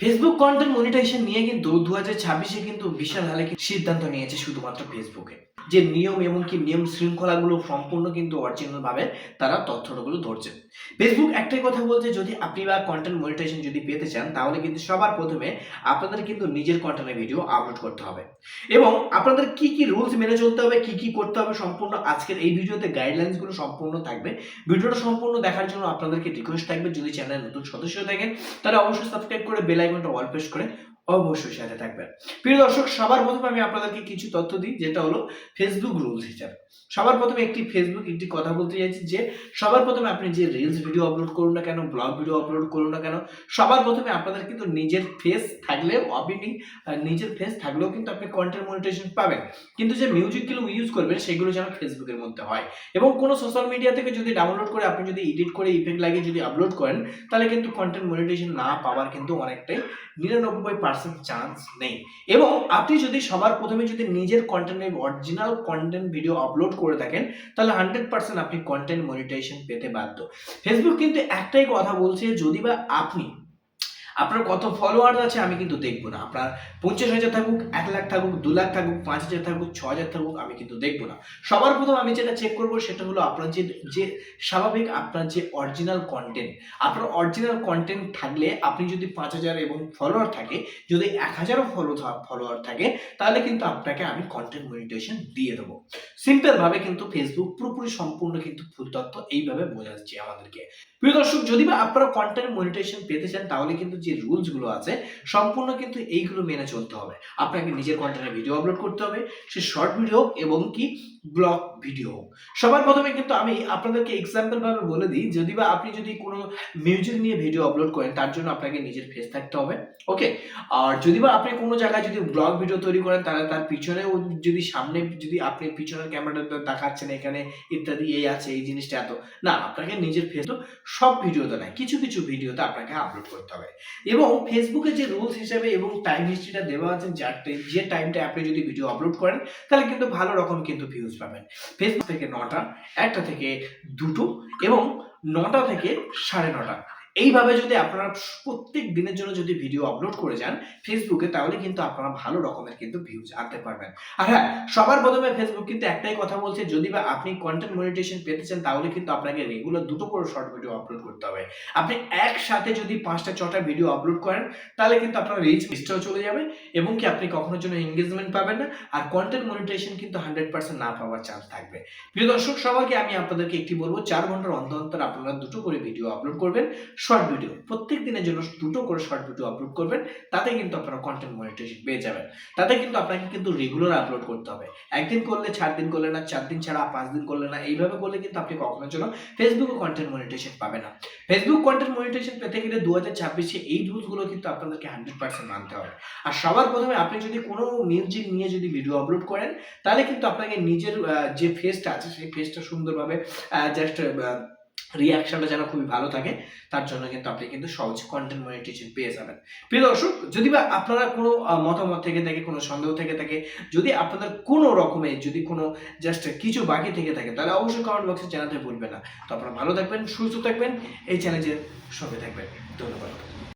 Facebook content monetization নিয়ে কিন্তু দু হাজার ছাব্বিশে কিন্তু বিশাল হালে সিদ্ধান্ত নিয়েছে শুধুমাত্র ফেসবুকে যে নিয়ম এবং কি নিয়ম শৃঙ্খলাগুলো সম্পূর্ণ কিন্তু অরিজিনাল ভাবে তারা তথ্যগুলো ধরছে। ফেসবুক একটাই কথা বলছে, যদি আপনি বা কন্টেন্ট মনিটাইজেশন যদি পেতে চান, তাহলে কিন্তু সবার প্রথমে আপনাদের কিন্তু নিজের কন্টেন্টের ভিডিও আপলোড করতে হবে। এবং আপনাদের কি কি রুলস মেনে চলতে হবে, কি কি করতে হবে সম্পূর্ণ আজকের এই ভিডিওতে গাইডলাইন্সগুলো সম্পূর্ণ থাকবে। ভিডিওটা সম্পূর্ণ দেখার জন্য আপনাদেরকে রিকোয়েস্ট থাকবে, যদি চ্যানেল নতুন সদস্য থাকেন, তাহলে অবশ্যই সাবস্ক্রাইব করে বেল আইকনটা অল প্রেস করে অবশ্যই সাথে থাকবেন। প্রিয় দর্শক, সবার প্রথমে আমি আপনাদেরকে কিছু তথ্য দিই, যেটা হলো ফেসবুক রুলস হিসাবে। সবার প্রথমে একটি ফেসবুক একটি কথা বলতে চাইছি যে, সবার প্রথমে আপনি যে রিলস ভিডিও আপলোড করুন না কেন ব্লগ ভিডিও আপলোড করুন না কেন, সবার প্রথমে আপনাদের কিন্তু নিজের ফেস থাকলেও আপনি নিজের ফেস থাকলেও কিন্তু আপনি কন্টেন্ট মনিটাইজেশন পাবেন। কিন্তু যে মিউজিকগুলো ইউজ করবেন, সেগুলো যেন ফেসবুকের মধ্যে হয়। এবং কোনো সোশ্যাল মিডিয়া থেকে যদি ডাউনলোড করে, আপনি যদি এডিট করে ইফেক্ট লাগিয়ে যদি আপলোড করেন, তাহলে কিন্তু কন্টেন্ট মনিটাইজেশন না পাওয়ার কিন্তু অনেকটাই নিরানব্বই পার্সেন্ট চান্স নেই। এবং আপনি যদি সবার প্রথমে যদি নিজের কন্টেন্টের অরিজিনাল কন্টেন্ট ভিডিও আপলোড করে থাকেন, তাহলে হান্ড্রেড পার্সেন্ট আপনি কন্টেন্ট মনিটাইজেশন পেতে বাধ্য। ফেসবুক কিন্তু একটাই কথা বলছে, যদি বা আপনি আপনার কত ফলোয়ার আছে আমি কিন্তু দেখব না। আপনার পঞ্চাশ হাজার থাকুক, এক লাখ থাকুক, দু লাখ থাকুক, পাঁচ হাজার থাকুক, ছ হাজার থাকুক, আমি কিন্তু দেখব না। সবার প্রথম আমি যেটা চেক করব সেটা হলো আপনার যে যে স্বাভাবিক আপনার যে অরিজিনাল কন্টেন্ট আপনার অরিজিনাল কন্টেন্ট থাকলে আপনি যদি পাঁচ হাজার এবং ফলোয়ার থাকে, যদি এক হাজারও ফলো ফলোয়ার থাকে, তাহলে কিন্তু আপনাকে আমি কন্টেন্ট মনিটেশন দিয়ে দেবো। সিম্পলভাবে কিন্তু ফেসবুক পুরোপুরি সম্পূর্ণ কিন্তু ফুল তথ্য এইভাবে বোঝাচ্ছে আমাদেরকে। প্রিয় দর্শক, যদি বা আপনারা কন্টেন্ট মনিটেশন পেতে চান, তাহলে কিন্তু যে রুলসগুলো আছে, সম্পূর্ণ কিন্তু এইগুলো মেনে চলতে হবে। আপনাকে নিজের কন্টেন্টে ভিডিও আপলোড করতে হবে, সে শর্ট ভিডিও এবং কি ব্লগ ভিডিও। সবার প্রথমে কিন্তু আমি আপনাদেরকে এক্সাম্পল ভাবে বলে দিই যদি বা আপনি যদি কোনো মিউজিক নিয়ে ভিডিও আপলোড করেন, তার জন্য আপনাকে নিজের ফেস থাকতে হবে ওকে আর যদি বা আপনি কোনো জায়গায় যদি ব্লগ ভিডিও তৈরি করেন, তাহলে তার পিছনেও যদি সামনে যদি আপনি পিছনের ক্যামেরাটা দেখাচ্ছেন, এখানে ইত্যাদি, এই আছে, এই জিনিসটা এত, না, আপনাকে নিজের ফেস তো সব ভিডিওতে নয় কিছু কিছু ভিডিওতে আপনাকে আপলোড করতে হবে। এবং ফেসবুকে যে রুলস হিসেবে এবং টাইম হিস্ট্রিটা দেওয়া আছে যে টাইমটা আপনি যদি ভিডিও আপলোড করেন, তাহলে কিন্তু ভালো রকম কিন্তু ভিউজ পাবেন ফেসবুক থেকে নটা একটা থেকে দুটো এবং নটা থেকে সাড়ে নটা। এইভাবে যদি আপনারা প্রত্যেক দিনের জন্য যদি ভিডিও আপলোড করে যান ফেসবুকে তাহলে কিন্তু আপনারা ভালো রকমের কিন্তু ভিউজ আনতে পারবেন। আর হ্যাঁ সবার প্রথমে ফেসবুক কিন্তু একটাই কথা বলছে, যদি বা আপনি কন্টেন্ট মনিটেশন পেতে চান, তাহলে কিন্তু আপনাকে রেগুলার দুটো করে শর্ট ভিডিও আপলোড করতে হবে। আপনি একসাথে যদি পাঁচটা, ছটা ভিডিও আপলোড করেন, তাহলে কিন্তু আপনার রিচ লিস্টটাও চলে যাবে এবং কি আপনি কখনোর জন্য এঙ্গেজমেন্ট পাবেন না, আর কন্টেন্ট মনিটেশন কিন্তু হান্ড্রেড পার্সেন্ট না পাওয়ার চান্স থাকবে। প্রিয় দর্শক, সবাইকে আমি আপনাদেরকে একটি বলব, চার ঘণ্টার অন্তর অন্তর আপনারা দুটো করে ভিডিও আপলোড করবেন শর্ট ভিডিও প্রত্যেক দিনের জন্য দুটো করে শর্ট ভিডিও আপলোড করবেন, তাতে কিন্তু আপনারা কন্টেন্ট মনিটেশন পেয়ে যাবেন। তাতে কিন্তু আপনাকে কিন্তু রেগুলার আপলোড করতে হবে। একদিন করলে চার দিন করলে না, চার দিন ছাড়া পাঁচ দিন করলে না, এইভাবে করলে কিন্তু আপনি কখনোর জন্য ফেসবুকে কন্টেন্ট মনিটেশন পাবে না। ফেসবুক কন্টেন্ট মনিটেশন পেতে গেলে দু হাজার ছাব্বিশে এই রুলসগুলো কিন্তু আপনাদেরকে হান্ড্রেড পার্সেন্ট মানতে হবে। আর সবার প্রথমে আপনি যদি কোনো মিউজিক নিয়ে যদি ভিডিও আপলোড করেন, তাহলে কিন্তু আপনাকে নিজের যে ফেসটা আছে, সেই ফেসটা সুন্দরভাবে জাস্ট রিয়াকশনটা যেন খুবই ভালো থাকে, তার জন্য কিন্তু আপনি কিন্তু সহজ কন্টেন্ট মনিটেশন পেয়ে যাবেন। প্রিয় দর্শক, যদি বা আপনারা কোনো মতামত থেকে থাকে, কোনো সন্দেহ থেকে থাকে, যদি আপনাদের কোনো রকমের যদি কোনো জাস্ট কিছু বাকি থেকে থাকে, তাহলে অবশ্যই কমেন্ট বক্সে জানাতে ভুলবেন না। তো আপনারা ভালো থাকবেন, সুস্থ থাকবেন, এই চ্যালেঞ্জের সঙ্গে থাকবেন। ধন্যবাদ।